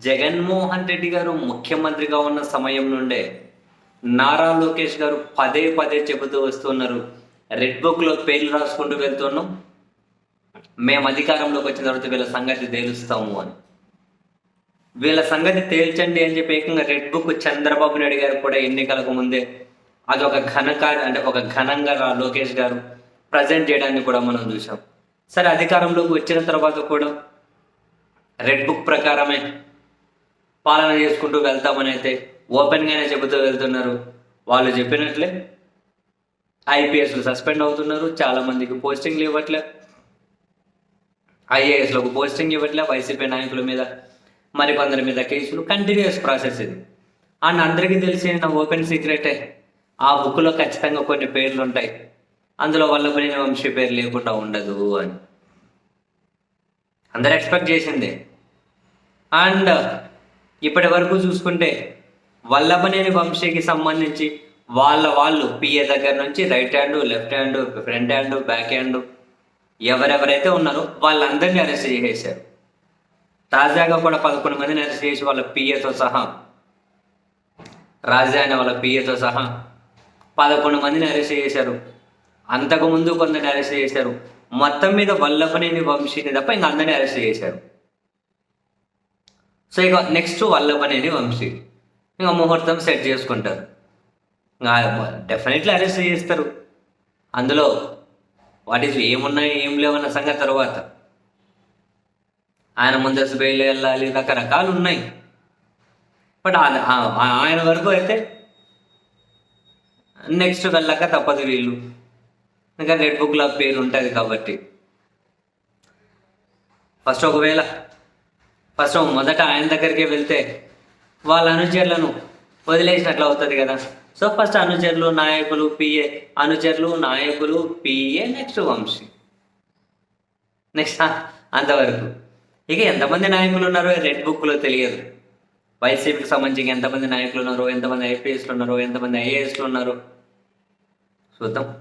జగన్మోహన్ రెడ్డి గారు ముఖ్యమంత్రిగా ఉన్న సమయం నుండే నారా లోకేష్ గారు పదే పదే చెబుతూ వస్తున్నారు రెడ్ బుక్లో పేర్లు రాసుకుంటూ వెళ్తున్నాం. మేము అధికారంలోకి వచ్చిన తర్వాత వీళ్ళ సంగతి తేలుస్తాము అని. వీళ్ళ సంగతి తేల్చండి అని చెప్పి ఏకంగా రెడ్ బుక్ చంద్రబాబు నాయుడు గారు కూడా ఎన్నికలకు ముందే అది ఒక ఘనకార్య అంటే ఒక ఘనంగా రా- లోకేష్ గారు ప్రజెంట్ చేయడాన్ని కూడా మనం చూసాం సరే అధికారంలోకి వచ్చిన తర్వాత కూడా రెడ్ బుక్ ప్రకారమే పాలన చేసుకుంటూ వెళ్తామని అయితే ఓపెన్గానే చెబుతూ వెళ్తున్నారు. వాళ్ళు చెప్పినట్లే ఐపీఎస్లు సస్పెండ్ అవుతున్నారు. చాలా మందికి పోస్టింగ్లు ఇవ్వట్లే. ఐఏఎస్లకు పోస్టింగ్ ఇవ్వట్లే. వైసీపీ నాయకుల మీద మరికొందరి మీద కేసులు. కంటిన్యూస్ ప్రాసెస్ ఇది. అండ్ అందరికీ తెలిసిన ఓపెన్ సీక్రెటే ఆ బుక్లో ఖచ్చితంగా కొన్ని పేర్లు ఉంటాయి అందులో వల్లభనేని వంశీ పేరు లేకుండా ఉండదు అని. అందరు ఎక్స్పెక్ట్ చేసిందే. అండ్ ఇప్పటి వరకు చూసుకుంటే వల్లభనేని వంశీకి సంబంధించి వాళ్ళ వాళ్ళు పిఏ దగ్గర నుంచి right hand left hand front hand back hand ఎవరెవరైతే ఉన్నారో వాళ్ళందరినీ అరెస్ట్ చేసేసారు తాజాగా కూడా పదకొండు మందిని అరెస్ట్ చేసి వాళ్ళ పిఏతో సహా రాజధాని వాళ్ళ పిఏతో సహా పదకొండు మందిని అరెస్ట్ చేశారు. అంతకుముందు కొందరిని అరెస్ట్ చేశారు. మొత్తం మీద వల్లభనేని వంశీని తప్ప ఇంకా అందరినీ అరెస్ట్ చేశారు. సో ఇక నెక్స్ట్ వల్లభనేని వంశీ. ఇంకా ముహూర్తం సెట్ చేసుకుంటారు. ఇంకా డెఫినెట్లీ అరెస్ట్ చేస్తారు. అందులో వాట్ ఈస్ ఏమున్నాయి ఏం లేవన్న సంగతి తర్వాత ఆయన ముందస్తు బెయిల్ వెళ్ళాలి రకరకాలు ఉన్నాయి. బట్ ఆయన వరకు అయితే నెక్స్ట్ వెళ్ళాక తప్పదు వీళ్ళు. ఇంకా రెడ్ బుక్లో పేరు ఉంటుంది కాబట్టి. ఫస్ట్ ఒకవేళ ఫస్ట్ మొదట ఆయన దగ్గరికి వెళ్తే వాళ్ళ అనుచరులను వదిలేసినట్లు అవుతుంది కదా. సో ఫస్ట్ అనుచరులు నాయకులు పిఏ అనుచరులు నాయకులు పిఏ నెక్స్ట్ వంశీ. నెక్స్ట్ అంతవరకు. ఇక ఎంతమంది నాయకులు ఉన్నారో రెడ్ బుక్లో తెలియదు. వైసీపీకి సంబంధించి ఎంతమంది నాయకులు ఉన్నారో ఎంతమంది ఐపీఎస్లు ఉన్నారో ఎంతమంది ఐఏఎస్లు ఉన్నారో చూద్దాం.